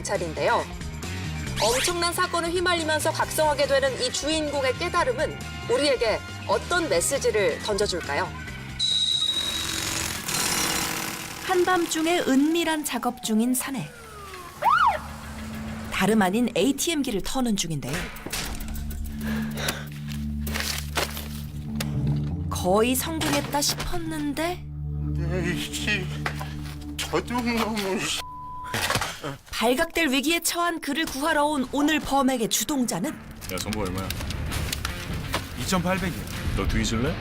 경찰인데요. 엄청난 사건을 휘말리면서 각성하게 되는 이 주인공의 깨달음은 우리에게 어떤 메시지를 던져줄까요? 한밤중에 은밀한 작업 중인 사내. 다름 아닌 ATM기를 터는 중인데요. 거의 성공했다 싶었는데 에이씨, 저등놈은 발각될 위기에 처한 그를 구하러 온 오늘 범행의 주동자는 야 정보 얼마야? 2,800이요. 너 뒤질래?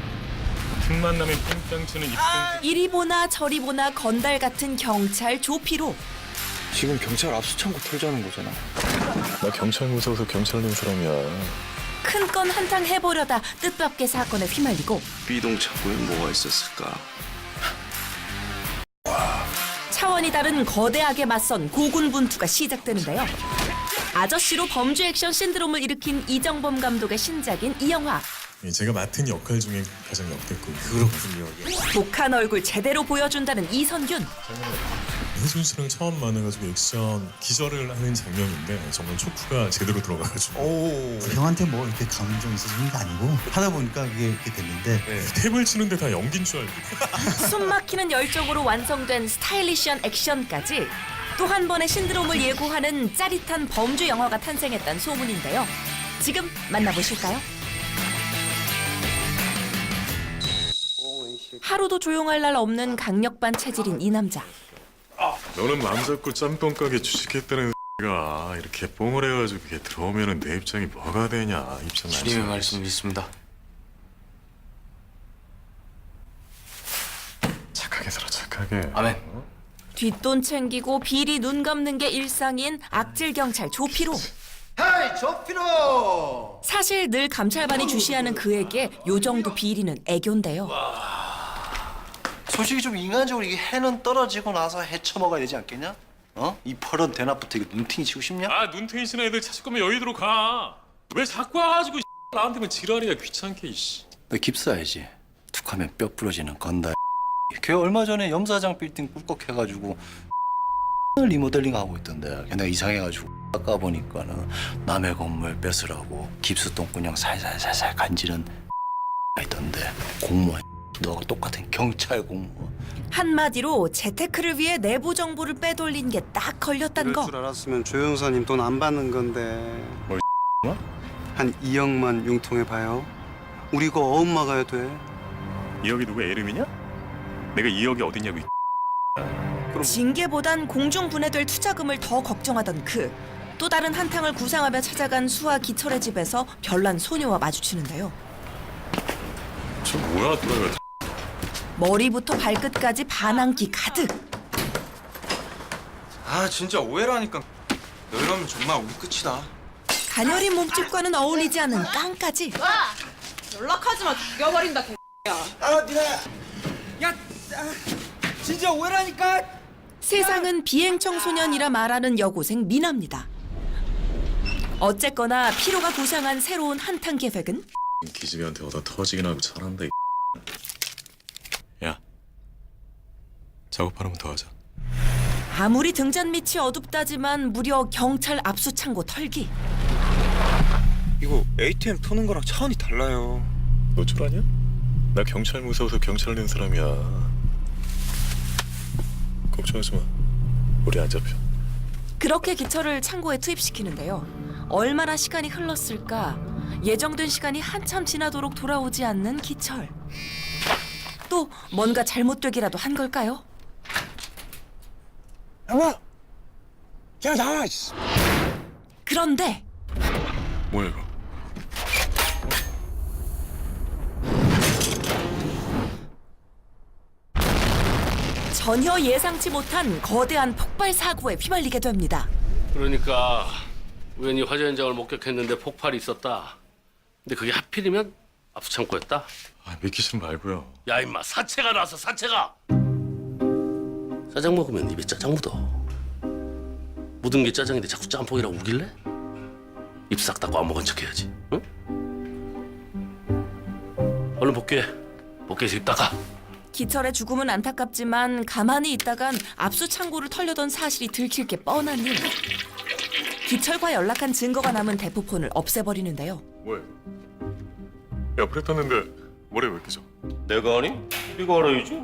틈만 나면 뺑뺑 치는 입생 이리 보나 저리 보나 건달 같은 경찰 조피로 지금 경찰 압수창고 털자는 거잖아. 나 경찰 무서워서 경찰 낸 사람이야 큰 건 한탕 해보려다 뜻밖의 사건에 휘말리고 B동 창고에 뭐가 있었을까? 차원이 다른 거대하게 맞선 고군분투가 시작되는데요. 아저씨로 범죄 액션 신드롬을 일으킨 이정범 감독의 신작인 이 영화. 제가 맡은 역할 중에 가장 역대급 그렇군요. 독한 얼굴 제대로 보여준다는 이선균. 혜준 씨랑 처음 만나가지고 액션 기절을 하는 장면인데 정말 초크가 제대로 들어가가지고 오, 형한테 뭐 이렇게 감정 있어서는 게 아니고 하다 보니까 이게 이렇게 됐는데 탭을 치는데 다 연기인 줄 알고 숨 막히는 열정으로 완성된 스타일리시한 액션까지 또 한 번의 신드롬을 예고하는 짜릿한 범죄 영화가 탄생했다는 소문인데요. 지금 만나보실까요? 하루도 조용할 날 없는 강력반 체질인 이 남자. 너는 맘 잡고 짬뽕 가게 주식했다는 가 이렇게 뽕을 해가지고 이게 들어오면은 내 입장이 뭐가 되냐 입장 안 주님의 써야지. 말씀 믿습니다. 착하게 살아 착하게 아멘. 뒷돈 챙기고 비리 눈 감는 게 일상인 악질 경찰 조피로. 하이 조피로 사실 늘 감찰반이 주시하는 그에게 요 정도 비리는 애교인데요. 솔직히 좀 인간적으로 이게 해는 떨어지고 나서 해쳐먹어야 되지 않겠냐? 어? 이 퍼런 대낮부터 이거 눈팅이 치고 싶냐? 아 눈탱이 치는 애들 찾을 거면 여의도로 가 왜 자꾸 와가지고 나한테만 지랄이야. 귀찮게 이씨. 너 깁스해야지? 툭하면 뼈 부러지는 건달 걔 얼마 전에 염사장 빌딩 꿀꺽해가지고 리모델링 하고 있던데. 걔 내가 이상해가지고 아까 보니까는 남의 건물 뺏으라고 깁스 똥구녕 살살살살 간지는 있던데. 공무원 너가 똑같은 경찰 공무원 한마디로 재테크를 위해 내부 정보를 빼돌린 게 딱 걸렸단 거. 줄 알았으면 조영사님 돈 안 받는 건데. 뭘, 뭐? 한 2억만 융통해 봐요. 우리 이거 어음 막아야 돼. 2억이 누구 이름이냐? 내가 2억이 어딨냐고 이 징계보단 공중 분해될 투자금을 더 걱정하던 그. 또 다른 한탕을 구상하며 찾아간 수아 기철의 집에서 별난 소녀와 마주치는데요. 저 뭐야 또라이가 머리부터 발끝까지 반항기 가득. 아 진짜 오해라니까. 너 이러면 정말 우리 끝이다. 가녀린 몸집과는 어울리지 않는 깡까지. 연락하지 마 죽여버린다 진짜 오해라니까. 세상은 비행 청소년이라 말하는 여고생 미나입니다. 어쨌거나 피로가 구상한 새로운 한탕 계획은 기집애한테 얻어 터지긴 하고 잘한다 이 작업 하나만 더 하자 아무리 등잔 밑이 어둡다지만 무려 경찰 압수창고 털기. 이거 ATM 터는 거랑 차원이 달라요. 노출하냐? 나 경찰 무서워서 경찰 낸 사람이야 걱정하지 마 우리 안 잡혀 그렇게 기철을 창고에 투입시키는데요. 얼마나 시간이 흘렀을까? 예정된 시간이 한참 지나도록 돌아오지 않는 기철. 또 뭔가 잘못되기라도 한 걸까요? 그런데 뭐야 이거 전혀 예상치 못한 거대한 폭발 사고에 휘말리게 됩니다. 그러니까 우연히 화재 현장을 목격했는데 폭발이 있었다. 근데 그게 하필이면 압수창고였다. 아, 믿기시는 말고요 야 임마 사체가 나왔어 사체가. 짜장 먹으면 입에 짜장 묻어. 묻은 게 짜장인데 자꾸 짬뽕이라고 우길래? 입싹 닫고 안 먹은 척해야지. 응? 얼른 복귀해. 복귀해서 입 닦아. 기철의 죽음은 안타깝지만 가만히 있다간 압수 창고를 털려던 사실이 들킬 게 뻔한 일. 기철과 연락한 증거가 남은 대포폰을 없애버리는데요. 뭐야? 야 브레탔는데 머리 왜 이렇게 져? 내가 아니? 네가 알아야지.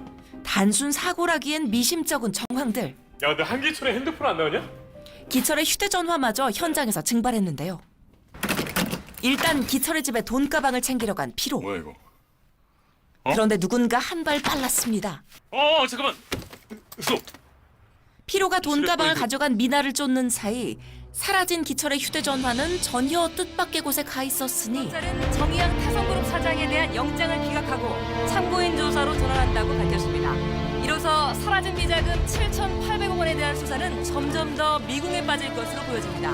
단순 사고라기엔 미심쩍은 정황들. 야 근데 한기철에 핸드폰 안 나오냐? 기철의 휴대전화마저 현장에서 증발했는데요. 일단 기철의 집에 돈 가방을 챙기려 간 피로. 뭐야 이거? 그런데 누군가 한 발 빨랐습니다. 어 잠깐만. 쏙. 피로가 돈 가방을 가져간 미나를 쫓는 사이 사라진 기철의 휴대전화는 전혀 뜻밖의 곳에 가 있었으니 경찰은 정의양 태성그룹 사장에 대한 영장을 기각하고 참고인 조사로 돌아간다고 밝혔습니다. 이로써 사라진 비자금 7,800억 원에 대한 수사는 점점 더 미궁에 빠질 것으로 보여집니다.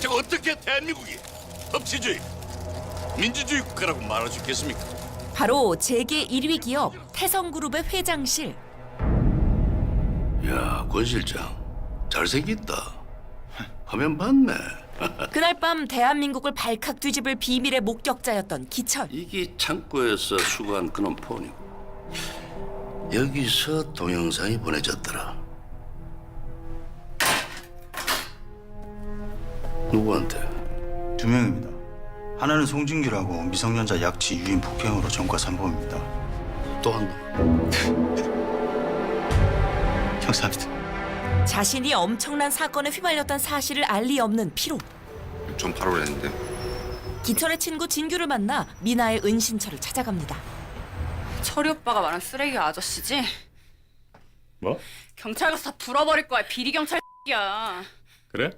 제가 어떻게 대한민국이 법치주의, 민주주의 국가라고 말할 수 있겠습니까? 바로 세계 1위 기업 태성그룹의 회장실. 야, 권 실장 잘생겼다. 화면 봤네. 그날 밤 대한민국을 발칵 뒤집을 비밀의 목격자였던 기철. 이게 창고에서 수거한 그놈 폰이고 여기서 동영상이 보내졌더라. 누구한테? 두 명입니다. 하나는 송진규라고 미성년자 약취 유인 폭행으로 전과 3범입니다. 또 한 놈. 형사입니다. 자신이 엄청난 사건에 휘말렸던 사실을 알 리 없는 피로. 좀 바로 했는데. 기철의 친구 진규를 만나 미나의 은신처를 찾아갑니다. 철이 오빠가 말한 쓰레기 아저씨지? 뭐? 경찰 가서 다 불어버릴 거야. 비리 경찰 야 그래?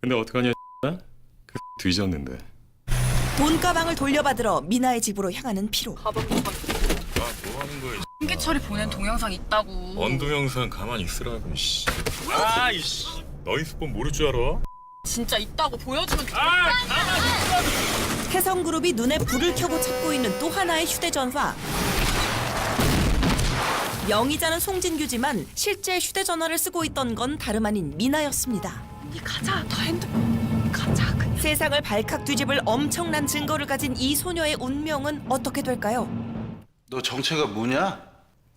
근데 어떡하냐? 그 뒤졌는데. 돈 가방을 돌려받으러 미나의 집으로 향하는 피로. 아뭐 하는 거야? 홍기철이 보낸 동영상 있다고. 원도 영상 가만히 있으라고 씨. 아이씨. 너희 수법 모를 줄 알아? 진짜 있다고 보여주면 태성그룹이 눈에 불을 켜고 찾고 있는 또 하나의 휴대전화. 명의자는 송진규지만 실제 휴대전화를 쓰고 있던 건 다름 아닌 미나였습니다. 이 가자. 더 핸드폰 가자. 그냥. 세상을 발칵 뒤집을 엄청난 증거를 가진 이 소녀의 운명은 어떻게 될까요? 너 정체가 뭐냐?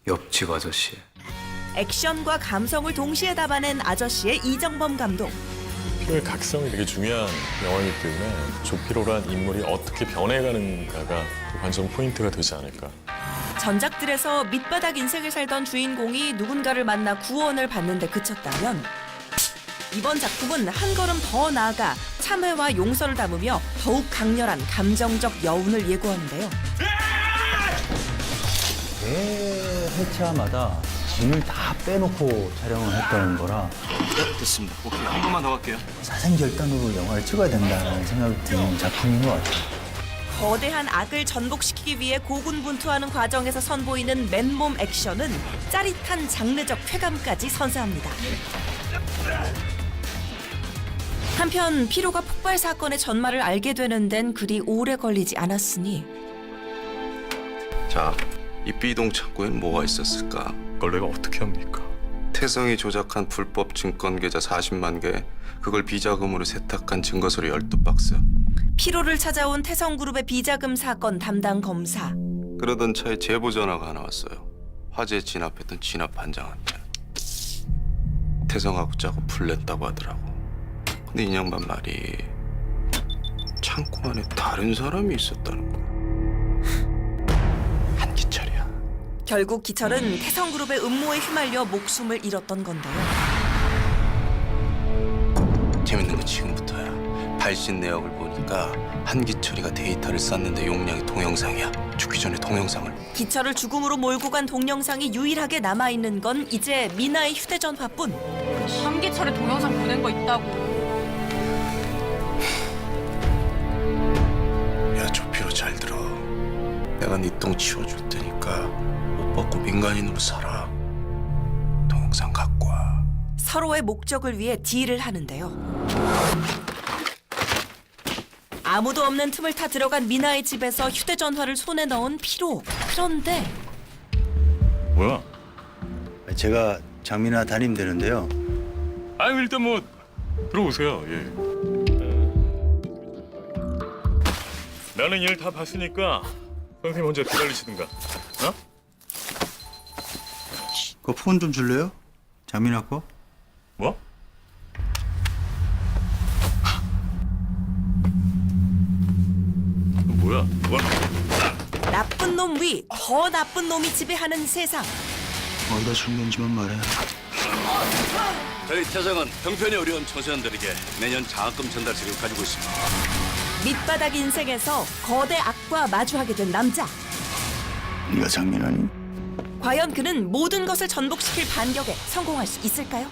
옆집 아저씨. 액션과 감성을 동시에 담아낸 아저씨의 이정범 감독. 그 각성이 되게 중요한 영화이기 때문에 조피로란 인물이 어떻게 변해가는가가 그 관전 포인트가 되지 않을까. 전작들에서 밑바닥 인생을 살던 주인공이 누군가를 만나 구원을 받는데 그쳤다면 이번 작품은 한 걸음 더 나아가 참회와 용서를 담으며 더욱 강렬한 감정적 여운을 예고하는데요. 매 회차마다 짐을 다 빼놓고 촬영을 했다는 거라 됐습니다. 오케이 한 번만 더 갈게요. 사생결단으로 영화를 찍어야 된다는 생각이 드는 작품인 것 같아요. 거대한 악을 전복시키기 위해 고군분투하는 과정에서 선보이는 맨몸 액션은 짜릿한 장르적 쾌감까지 선사합니다. 한편 피로가 폭발 사건의 전말을 알게 되는 데는 그리 오래 걸리지 않았으니 자, 이 B동 창고엔 뭐가 있었을까? 그걸 내가 어떻게 합니까? 태성이 조작한 불법 증권 계좌 40만 개, 그걸 비자금으로 세탁한 증거 서류 12박스. 피로를 찾아온 태성그룹의 비자금 사건 담당 검사 그러던 차에 제보 전화가 하나 왔어요. 화재에 진압했던 진압 반장한테. 태성하고 짜고 풀냈다고 하더라고. 근데 이 양반 말이 창고 안에 다른 사람이 있었다는 거야. 결국 기철은 태성그룹의 음모에 휘말려 목숨을 잃었던 건데요. 재밌는 건 지금부터야. 발신 내역을 보니까 한기철이가 데이터를 쌌는데 용량이 동영상이야. 죽기 전에 동영상을. 기철을 죽음으로 몰고 간 동영상이 유일하게 남아 있는 건 이제 미나의 휴대전화뿐. 한기철에 동영상 보낸 거 있다고. 야 조피로 잘 들어. 내가 네 똥 치워줄 테니까 옷 벗고 민간인으로 살아. 동영상 갖고 와. 서로의 목적을 위해 딜을 하는데요. 아무도 없는 틈을 타 들어간 미나의 집에서 휴대전화를 손에 넣은 피로. 그런데 뭐야? 제가 장민아 담임 되는데요. 아유 일단 뭐 들어오세요. 예. 나는 일 다 봤으니까 선생님 먼저 기다리시든가. 어? 그폰좀 줄래요? 장민아 거? 뭐? 뭐야? 뭐? 나쁜 놈 위 더 나쁜 놈이 지배하는 세상. 어디다 준 건지만 말해. 저희 태정은 형편이 어려운 청소년들에게 매년 장학금 전달책을 가지고 있습니다. 밑바닥 인생에서 거대 악과 마주하게 된 남자. 네가 장민아니? 과연 그는 모든 것을 전복시킬 반격에 성공할 수 있을까요?